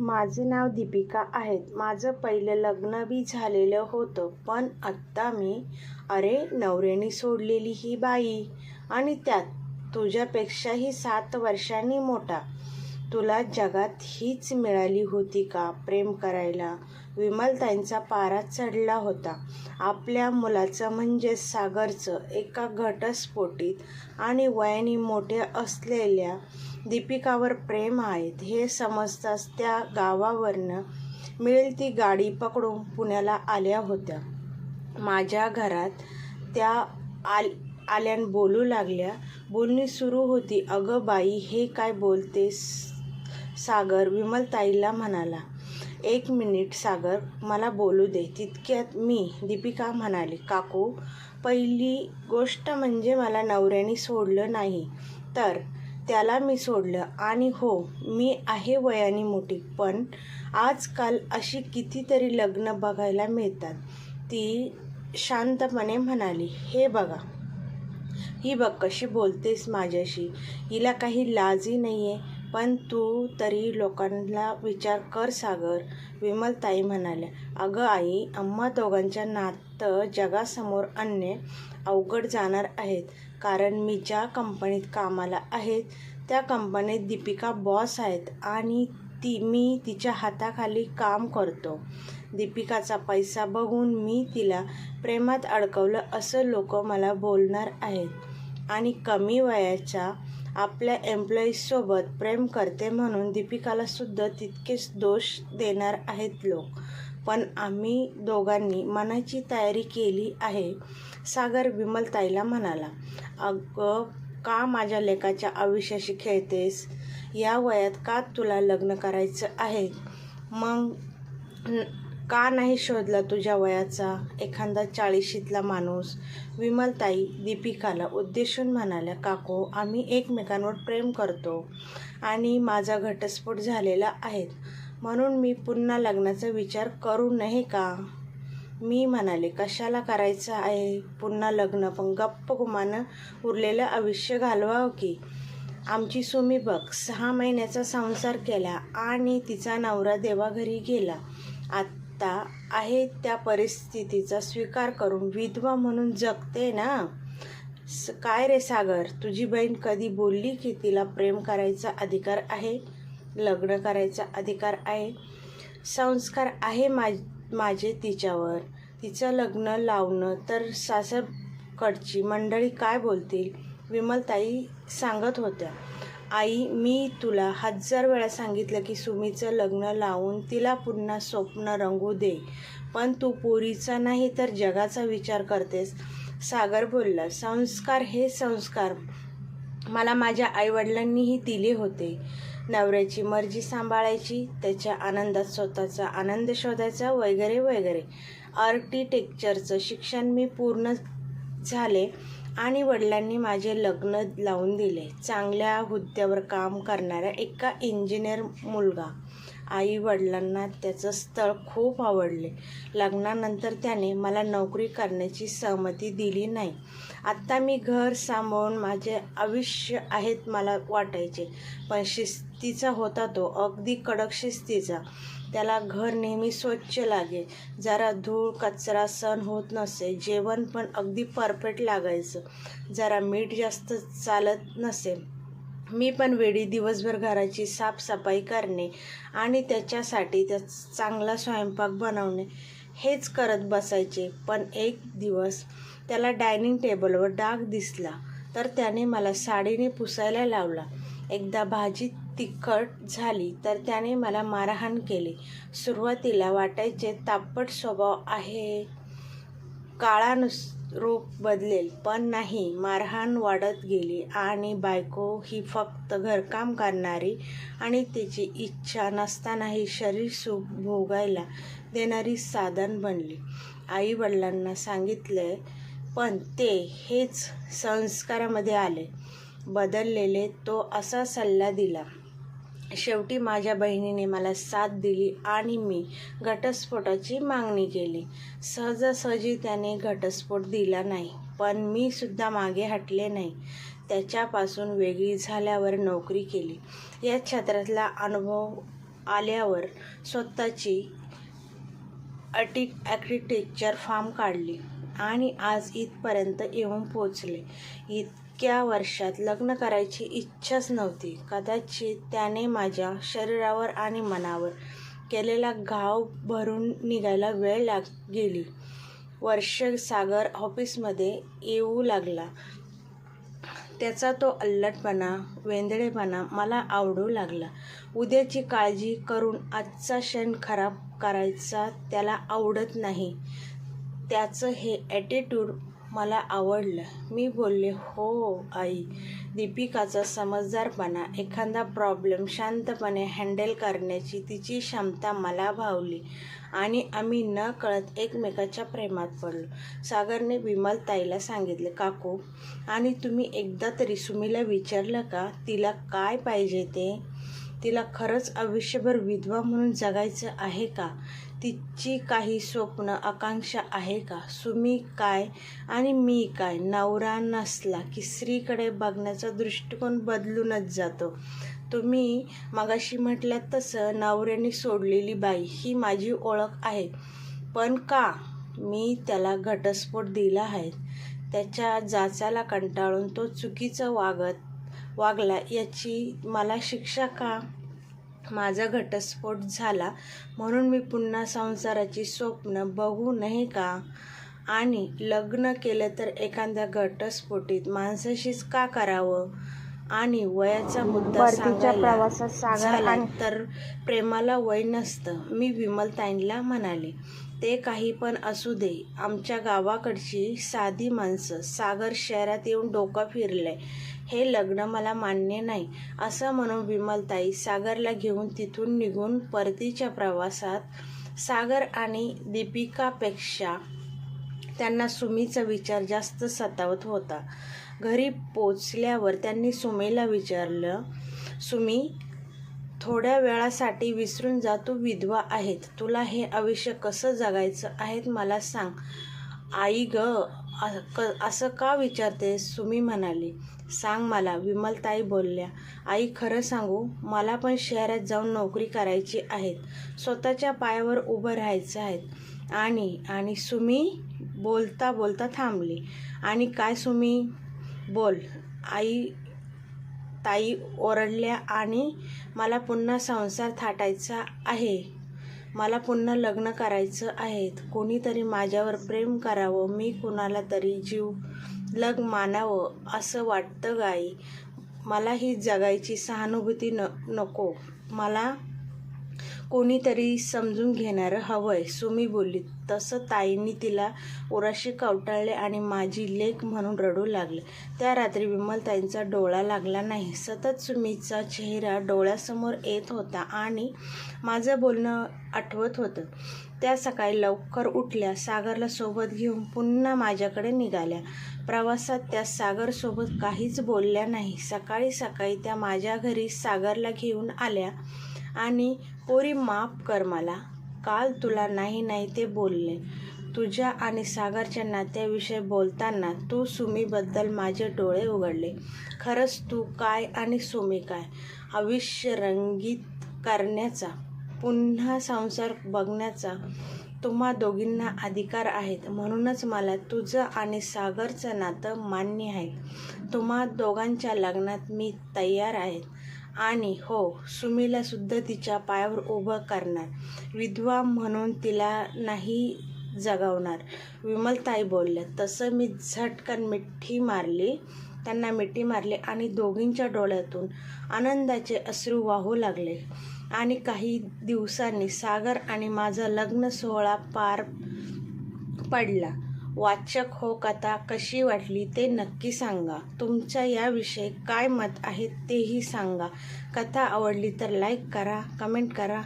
माझं नाव दीपिका आहे माझं पहिलं लग्न बी झालेलं होतं. पण आत्ता मी अरे नवऱ्याने सोडलेली ही बाई आणि त्यात तुझ्यापेक्षाही सात वर्षांनी मोठा. तुला जगात हीच मिळाली होती का? प्रेम करायला. विमलताईंचा पारा चढला होता. आपल्या मुलाचं म्हणजे सागरचं एका घटस्फोटीत आणि वयाने मोठे असलेल्या दीपिकावर प्रेम आहेत हे समजताच त्या गावावरनं मिळेल ती गाडी पकडून पुण्याला आल्या होत्या. माझ्या घरात त्या आल आल्यान बोलू लागल्या. बोलणी सुरू होती. अगं बाई हे काय बोलतेस? सागर विमलताईला म्हणाला एक मिनिट सागर मला बोलू दे. तितक्यात मी दीपिका म्हणाली काकू पहिली गोष्ट म्हणजे मला नवऱ्याने सोडलं नाही. तर त्याला मी सोडलं. आणि हो मी आहे वयाने मोठी. पण आजकाल अशी कितीतरी लग्न बघायला मिळतात. ती शांतपणे म्हणाली हे बघा ही बघ कशी बोलतेस माझ्याशी. हिला काही लाजही नाही आहे पण तू तरी लोकांना विचार कर सागर विमलताई म्हणाल्या. अगं आई आम्हा दोघांच्या नातं जगासमोर आणणे अवघड जाणार आहेत. कारण मी ज्या कंपनीत कामाला आहेत त्या कंपनीत दीपिका बॉस आहेत आणि ती मी तिच्या हाताखाली काम करतो. दीपिकाचा पैसा बघून मी तिला प्रेमात अडकवलं असं लोक मला बोलणार आहेत. आणि कमी वयाच्या आपल्या एम्प्लॉईजसोबत प्रेम करते म्हणून दीपिकाला सुद्धा तितकेच दोष देणार आहेत लोक. पण आम्ही दोघांनी मनाची तयारी केली आहे सागर विमलताईला म्हणाला. अगं का माझ्या लेकाच्या आयुष्याशी खेळतेस? या वयात का तुला लग्न करायचं आहे? मग का नाही शोधला तुझ्या वयाचा? एखादा चाळीशीतला माणूस. विमलताई दीपिकाला उद्देशून म्हणाल्या काको आम्ही एकमेकांवर प्रेम करतो आणि माझा घटस्फोट झालेला आहे म्हणून मी पुन्हा लग्नाचा विचार करू नये का? मी म्हणाले कशाला करायचं आहे? पुन्हा लग्न पण गप्प गुमानं उरलेलं आयुष्य घालवावं की? आमची सुमी बघ सहा महिन्याचा संसार केला आणि तिचा नवरा देवाघरी गेला. आत्ता आहे त्या परिस्थितीचा स्वीकार करून विधवा म्हणून जगते ना? स काय रे सागर? तुझी बहीण कधी बोलली की तिला प्रेम करायचा अधिकार आहे? लग्न करायचा अधिकार आहे? संस्कार आहे मा माझे तिच्यावर. तिचं लग्न लावणं तर सासरकडची मंडळी काय बोलतील? विमलताई सांगत होत्या. आई मी तुला हजार वेळा सांगितलं की सुमीचं लग्न लावून तिला पुन्हा स्वप्न रंगू दे. पण तू पोरीचा नाही तर जगाचा विचार करतेस. सागर बोलला संस्कार हे संस्कार. मला माझ्या आईवडिलांनीही दिले होते. नवऱ्याची मर्जी सांभाळायची त्याच्या आनंदात स्वतःचा आनंद शोधायचा वगैरे वगैरे. आर्किटेक्चरचं शिक्षण मी पूर्ण झाले. आणि वडिलांनी माझे लग्न लावून दिले. चांगल्या हुद्द्यावर काम करणाऱ्या एका इंजिनियर मुलगा. आई वडिलांना त्याचं स्थळ खूप आवडले. लग्नानंतर त्याने मला नोकरी करण्याची सहमती दिली नाही. आत्ता मी घर सांभाळून माझे आयुष्य आहेत मला वाटायचे पण शिस्तीचा होता तो अगदी कडक शिस्तीचा. त्याला घर नेहमी स्वच्छ लागे. जरा धूळ कचरा सण होत नसे जेवण पण अगदी परफेक्ट लागायचं. जरा मीठ जास्त चालत नसे. मी पण वेळी दिवसभर घराची साफसफाई करणे आणि त्याच्यासाठी त्या चांगला स्वयंपाक बनवणे हेच करत बसायचे. पण एक दिवस त्याला डायनिंग टेबलवर डाग दिसला तर त्याने मला साडीने पुसायला लावला. एकदा भाजी तिखट झाली तर त्याने मला मारहाण केली. सुरुवातीला वाटायचे तापट स्वभाव आहे. काळानुस रूप बदलेल पण नाही. मारहाण वाढत गेली आणि बायको ही फक्त घरकाम करणारी आणि तिची इच्छा नसतानाही शरीर सुख भोगायला देणारी साधन बनली. आई वडिलांना सांगितले पण ते हेच संस्कारामध्ये आले. बदललेले तो असा सल्ला दिला. शेवटी माझ्या बहिणीने मला साथ दिली आणि मी घटस्फोटाची मागणी केली. सहजासहजी त्याने घटस्फोट दिला नाही पण मी सुद्धा मागे हटले नाही. त्याच्यापासून वेगळी झाल्यावर नोकरी केली. या क्षेत्रातला अनुभव आल्यावर स्वतःची अटिक ॲक्रिटेक्चर फार्म काढली आणि आज इथपर्यंत येऊन पोचले इतक्या वर्षात लग्न करायची इच्छाच नव्हती. कदाचित त्याने माझ्या शरीरावर आणि मनावर केलेला घाव भरून निघायला वेळ लाग गेली. वर्ष सागर ऑफिसमध्ये येऊ लागला. त्याचा तो अल्लटपणा वेंदळेपणा मला आवडू लागला. उद्याची काळजी करून आजचा क्षण खराब करायचा त्याला आवडत नाही. त्याचं हे ॲटिट्यूड मला आवडलं. मी बोलले हो आई. दीपिकाचा समजदारपणा एखादा प्रॉब्लेम शांतपणे हँडल करण्याची तिची क्षमता मला भावली आणि आम्ही न कळत एकमेकाच्या प्रेमात पडलो. सागरने विमल ताईला सांगितले काकू आणि तुम्ही एकदा तरी सुमीला विचारलं का? तिला काय पाहिजे ते? तिला खरंच आयुष्यभर विधवा म्हणून जगायचं आहे का? तिची काही स्वप्न आकांक्षा आहे का? सुमी काय आणि मी काय? नवरा नसला की स्त्रीकडे बघण्याचा दृष्टिकोन बदलूनच जातो. तुम्ही मगाशी म्हटल्यात तसं नवऱ्याने सोडलेली बाई ही माझी ओळख आहे. पण का? मी त्याला घटस्फोट दिला आहे. त्याच्या जाचाला कंटाळून तो चुकीचं वागत वागला याची मला शिक्षा का? माझा घटस्फोट झाला म्हणून मी पुन्हा संसाराची स्वप्न बघू नये का? आणि लग्न केलं तर एखाद्या घटस्फोटीत माणसाशीच का करावं? आणि वयाचा मुद्दा सांगायला तर प्रेमाला वय नसतं मी विमलताईंना म्हणाले. ते काही पण असू दे आमच्या गावाकडची साधी माणसं सागर शहरात येऊन डोकं फिरलंय. हे लग्न मला मान्य नाही असं म्हणून विमलताई सागरला घेऊन तिथून निघून परतीच्या प्रवासात सागर आणि दीपिकापेक्षा त्यांना सुमीचा विचार जास्त सतावत होता. घरी पोचल्यावर त्यांनी सुमीला विचारलं सुमी थोड्या वेळासाठी विसरून जा तू विधवा आहेत. तुला हे आयुष्य कसं जगायचं आहे मला सांग. आई ग क- असं का विचारते सुमी म्हणाली. सांग मला विमलताई बोलल्या. आई खरं सांगू मला पण शहरात जाऊन नोकरी करायची आहेत स्वतःच्या पायावर उभं राहायचं आहेत आणि आणि सुमी बोलता बोलता थांबली. आणि काय सुमी? बोल. आई ताई ओरडल्या आणि मला पुन्हा संसार थाटायचा आहे. मला पुन्हा लग्न करायचं आहे. कोणीतरी माझ्यावर प्रेम करावं. मी कुणाला तरी जीव लग मानावं असं वाटतं गाई. मला ही जगायची सहानुभूती न नको. मला कोणीतरी समजून घेणारं हवंय सुमी बोलली. तसं ताईंनी तिला उराशी कवटाळले आणि माझी लेख म्हणून रडू लागले. त्या रात्री विमलताईंचा डोळा लागला नाही. सतत सुमीचा चेहरा डोळ्यासमोर येत होता आणि माझं बोलणं आठवत होतं. त्या सकाळी लवकर उठल्या सागरला सोबत घेऊन पुन्हा माझ्याकडे निघाल्या. प्रवासात त्या सागरसोबत काहीच बोलल्या नाही. सकाळी सकाळी त्या माझ्या घरी सागरला घेऊन आल्या आणि पोरी माफ कर मला. काल तुला नाही नाही ते बोलले. तुझ्या आणि सागरच्या नात्याविषयी बोलताना तू सुमीबद्दल माझे डोळे उघडले. खरंच तू काय आणि सुमी काय? आयुष्य रंगीत करण्याचा पुन्हा संसार बघण्याचा तुम्हा दोघींना अधिकार आहेत. म्हणूनच मला तुझं आणि सागरचं नातं मान्य आहे. तुम्हा दोघांच्या लग्नात मी तयार आहे. आणि हो सुमीला सुद्धा तिच्या पायावर उभं करणार. विधवा म्हणून तिला नाही जगवणार. विमलताई बोलल्या तसं मी झटकन मिठी मारली त्यांना मिठी मारली आणि दोघींच्या डोळ्यातून आनंदाचे अश्रू वाहू लागले. आणि काही दिवसांनी सागर आणि माझा लग्न सोहळा पार पडला. वाचक हो कथा कशी वाटली ते नक्की सांगा. तुमच्या याविषयी काय मत आहे तेही सांगा. कथा आवडली तर लाईक करा कमेंट करा.